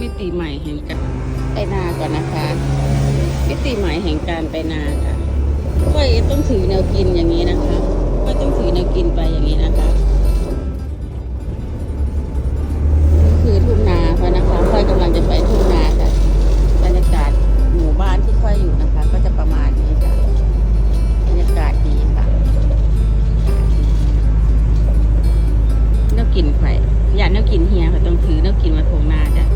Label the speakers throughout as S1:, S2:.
S1: มิติใหม่แห่งการไปนาก่อนนะคะ มิติใหม่แห่งการไปนาค่ะก็ต้องถือแนวกินอย่างนี้นะคะ ก็ต้องถือแนวกินไปอย่างนี้นะคะนี่คือทุ่งนาค่อยนะคะค่อยกำลังจะไปทุ่งนาค่ะบรรยากาศหมู่บ้านที่ค่อยอยู่นะคะ ก็จะประมาณนี้ค่ะบรรยากาศดีค่ะแนวกินไข่อยากแนวกินเฮียค่ะต้องถือแนวกินมาทงนาจ้ะ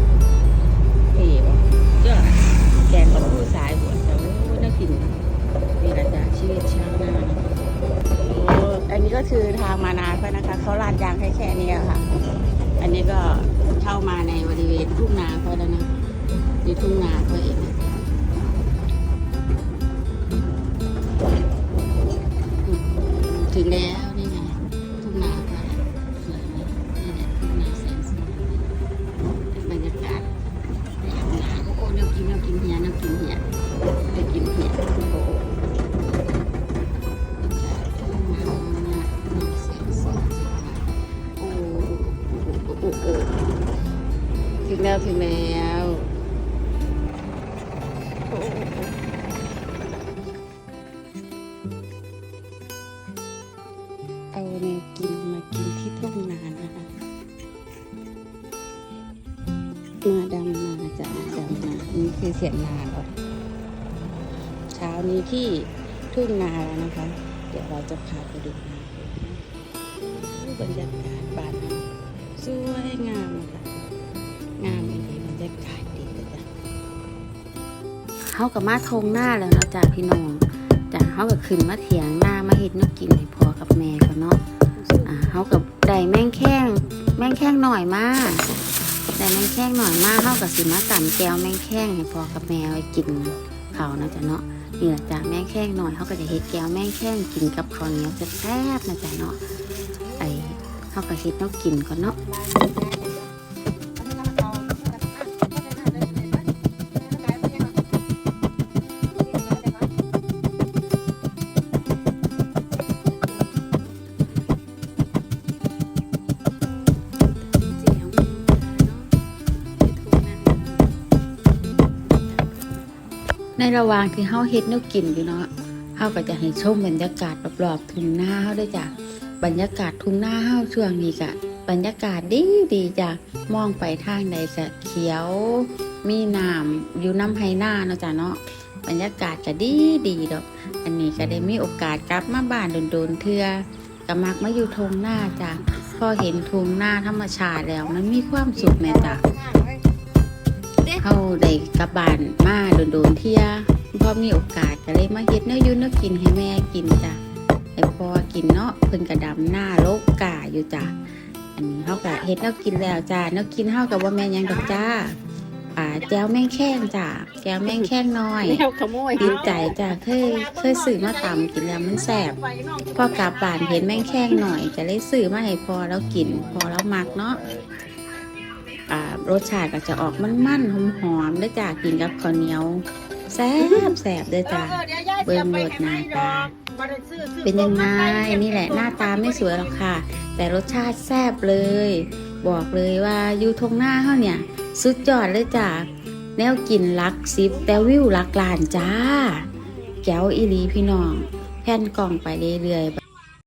S1: เขาลาดยางแค่แค่นี้ค่ะ อันนี้ก็เข้ามาในบริเวณทุ่งนาเขาแล้วนะในทุ่งนาเขาเองถึงแล้ว อ้โหโอ้โหถึงแล้วถึงแล้วเอาแนวกินมากินที่ทุ่งนานะคะมาดำนาจ้ะดำนานี่คือเสียงนาเราเช้านี้ที่ทุ่งนาแล้วนะคะ เดี๋ยวเราจะพาไปดูนาบรรยากาศ เฮากับมาทงหน้าแล้วเนาะจ้ะพี่น้องจ้ะเฮากับขึ้นมาเถียงหน้ามาเฮ็ดนกกินให้พอกับแม่กันเนาะอ่าเฮากับได้แม่งแข้งแม่งแข้งหน่อยมากได้แม่งแข้งหน่อยมากเฮากับสิมาตำแก้วแม่งแข้งให้พอกับแม่ไว้กินเขานะจ๊ะเนาะนี่แหละจ้ะแม่งแข้งหน่อยเฮาก็จะเฮ็ดแก้วแม่งแข้งกินกับข้าวเหนียวแซ่บนะจ๊ะเนาะไอ้เฮาก็เฮ็ดนวกินก่อนเนาะ ในระหว่างที่เฮาเฮ็ดนวกินอยู่เนาะเฮาก็จะให้ชมบรรยากาศรอบๆทุ่งนาเฮาด้วยจ้ะบรรยากาศทุ่งนาเฮาช่วงนี้ก็บรรยากาศดีดีจ้ะมองไปทางใดก็เขียว มีน้ำอยู่น้ำไห้นาเนาะจ้ะเนาะบรรยากาศก็ดีดีดอก อันนี้ก็ได้มีโอกาสกลับมาบ้านโดนๆเทื่อก็มักมาอยู่ทุ่งนาจ้ะพอเห็นทุ่งนาธรรมชาติแล้วมันมีความสุขแม่จ้ะ เขาได้กลับบ้านมาโดนๆเที่ยพอมีโอกาสก็เลยมาเฮ็ดเนื้ออยูเนื้อกินให้แม่กินจ้ะให้พ่อกินเนาะเพิ่นกระดำหน้าโลกกาอยู่จ้ะอันนี้เฮาก็เฮ็ดเนื้อกินแล้วจ้ะเนื้อกินเฮากับว่าแม่นหยังดอกจ้าอ่าแจ้วแม่งแข้งจ้ะแจ้วแม่งแข้งน้อยแนวขโมย
S2: ดีใจจ้ะเคยเคยซื้อมาตำกินแล้วมันแสบพอกลับบ้านเห็นแม่งแข้งหน่อยจะเลยซื้อมาให้พอแล้วกิน พอแล้วมักเนาะอ่า รสชาติก็จะออกมันๆหอมๆด้อจ้ะกินกับข้าวเหนียวแซ่บแซ่บด้อจ้ะเบิ่งโลดหน้าตาเป็นยังไงนี่แหละหน้าตาไม่สวยหรอกค่ะ แต่รสชาติแซ่บเลย บอกเลยว่าอยู่ทงหน้าเขาเนี่ย สุดยอดเลยจ้ะแนวกินลักซิปแต่วิวลักลานจ้า แก้วอีลีพี่น้อง แผ่นกล่องไปเรื่อยๆ